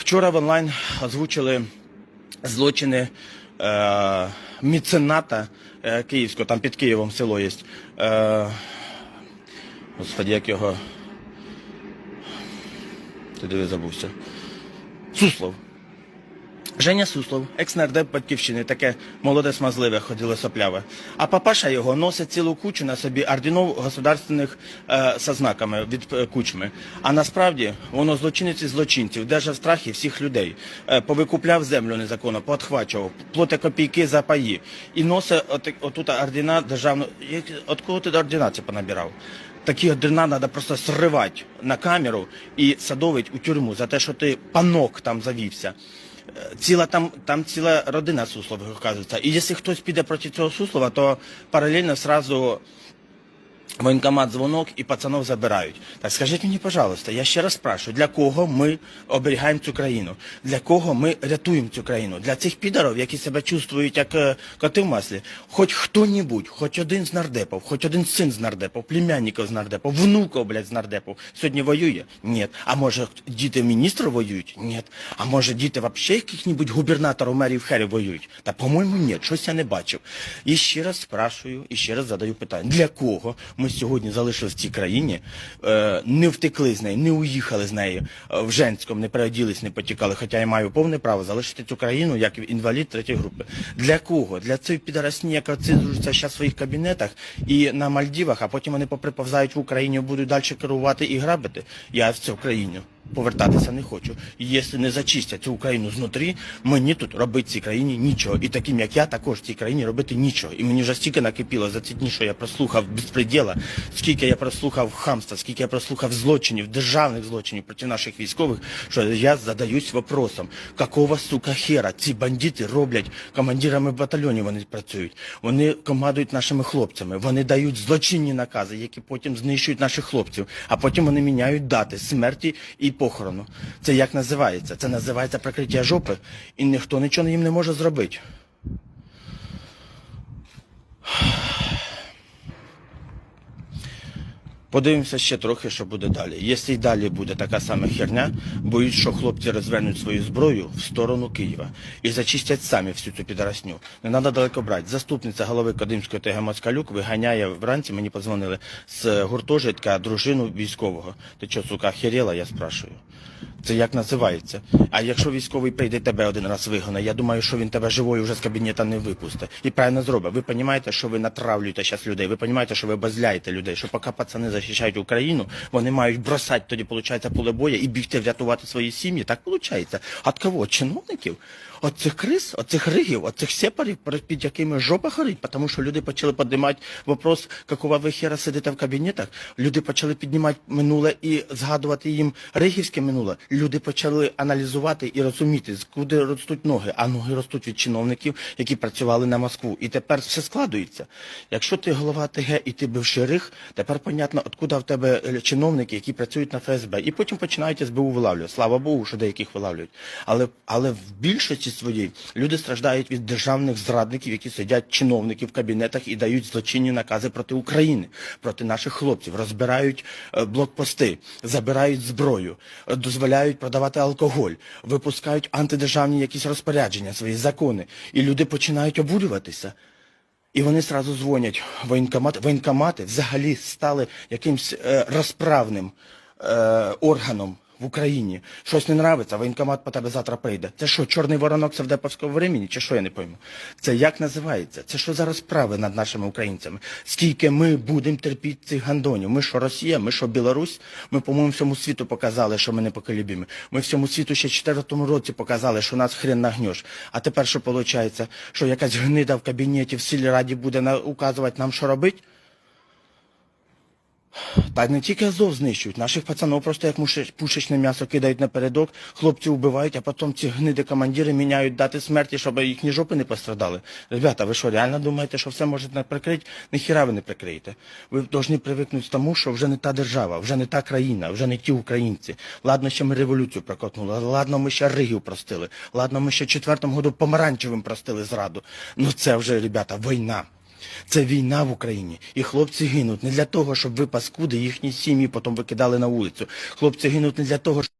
Вчора в онлайн озвучили злочини е, міцената е, Київського, там під Києвом село є. Е, господи, як його. Ти диви забувся. Суслов. Женя Суслов, екс-нардеп батьківщини, таке молоде смазливе, ходило сопляве. А папаша його носить цілу кучу на собі орденов государственних е, со знаками від е, кучми. А насправді воно злочинець із злочинців, держав страхи всіх людей, е, повикупляв землю незаконно, поотхвачував, плоте копійки за паї. І носить от, отут ордена державну. От кого ти ордена це понабирав? Такі ордена треба просто сривати на камеру і садовить у тюрму за те, що ти панок там завівся. Ціла там, там ціла родина Суслових, оказується. І якщо хтось піде проти цього Суслова, то паралельно сразу воєнкомат дзвонок і пацанов забирають. Так скажіть мені, пожалуйста, я ще раз спрашиваю, для кого ми оберігаємо цю країну? Для кого ми рятуємо цю країну? Для цих підарів, які себе чувствують як е, коти в маслі. Хоч хто-нібудь, хоч один з нардепів, хоч один син з нардепів, племянників з нардепів, внуків, блядь, з нардепів, сьогодні воює? Ні. А може діти міністрів воюють? Ні. А може діти взагалі яких-небудь губернаторів, мерів, херів воюють? Та, по-моєму, ні, щось я не бачив. І ще раз спрашую, і ще раз задаю питання. Для кого ми сьогодні залишились в цій країні, е, не втекли з неї, не уїхали з неї е, в Женському, не переоділись, не потікали, хоча я маю повне право залишити цю країну як інвалід третьої групи. Для кого? Для цієї підоросні, яка цизується зараз в своїх кабінетах і на Мальдівах, а потім вони поприповзають в Україні, будуть далі керувати і грабити. Я в цю країну повертатися не хочу. І якщо не зачистять цю Україну знутрі, мені тут робити цій країні нічого. І таким, як я, також цій країні робити нічого. І мені вже стільки накипіло за ці дні, що я прослухав безпреділа, скільки я прослухав хамства, скільки я прослухав злочинів, державних злочинів проти наших військових, що я задаюсь вопросом, какого сука хера ці бандити роблять командирами батальйонів, вони працюють. Вони командують нашими хлопцями, вони дають злочинні накази, які потім знищують наших хлопців, а потім вони міняють дати смерті і похорону. Це як називається? Це називається прикриття жопи, і ніхто нічого їм не може зробити. Подивимося ще трохи, що буде далі. Якщо й далі буде така сама херня, боюсь, що хлопці розвернуть свою зброю в сторону Києва і зачистять самі всю цю підрасню. Не треба далеко брати. Заступниця голови Кадимської ТГ Москалюк виганяє вранці, мені подзвонили, з гуртожитка дружину військового. Ти що, сука, херіла? я спрашую. Це як називається? А якщо військовий прийде тебе один раз вигоне, я думаю, що він тебе живою вже з кабінета не випустить. І правильно зробить. Ви розумієте, що ви натравлюєте зараз людей, ви розумієте, що ви базляєте людей, що поки пацани захищають Україну, вони мають бросати тоді, виходить, поле боя і бігти врятувати свої сім'ї. Так виходить. От кого? Чиновників? От цих криз, от цих ригів, от цих сепарів, під якими жопа горить, тому що люди почали піднімати вопрос, какого ви хера сидите в кабінетах. Люди почали піднімати минуле і згадувати їм ригівське минуле. Люди почали аналізувати і розуміти, куди ростуть ноги. А ноги ростуть від чиновників, які працювали на Москву. І тепер все складується. Якщо ти голова ТГ і ти бивший риг, тепер понятно, откуда в тебе е, чиновники, які працюють на ФСБ. І потім починають СБУ вилавлювати. Слава Богу, що деяких вилавлюють. Але, але в більшості своїй люди страждають від державних зрадників, які сидять чиновники в кабінетах і дають злочинні накази проти України, проти наших хлопців, розбирають е, блокпости, забирають зброю, е, дозволяють продавати алкоголь, випускають антидержавні якісь розпорядження, свої закони. І люди починають обурюватися. І вони сразу дзвонять воєнкомат. Воєнкомати взагалі стали якимсь е, розправним е, органом в Україні. Щось не нравиться, воєнкомат по тебе завтра прийде. Це що, чорний воронок Савдеповського времени? Чи що я не пойму? Це як називається? Це що за розправи над нашими українцями? Скільки ми будемо терпіти цих гандонів? Ми що Росія, ми що Білорусь? Ми, по-моєму, всьому світу показали, що ми непоколебімі. Ми всьому світу ще в 2004 році показали, що нас хрен нагнеш. А тепер що виходить? Що якась гнида в кабінеті в сільраді буде указувати нам, що робити? Та не тільки Азов знищують, наших пацанов просто як пушечне м'ясо кидають напередок, хлопці вбивають, а потім ці гниди командири міняють дати смерті, щоб їхні жопи не пострадали. Ребята, ви що, реально думаєте, що все можете прикрити? Ніхіра ви не прикриєте. Ви повинні привикнути тому, що вже не та держава, вже не та країна, вже не ті українці. Ладно, ще ми революцію прокотнули, ладно, ми ще Ригів простили, ладно, ми ще в четвертому году помаранчевим простили зраду. Ну це вже, ребята, війна. Це війна в Україні, і хлопці гинуть не для того, щоб ви паскуди їхні сім'ї потім викидали на вулицю. Хлопці гинуть не для того, щоб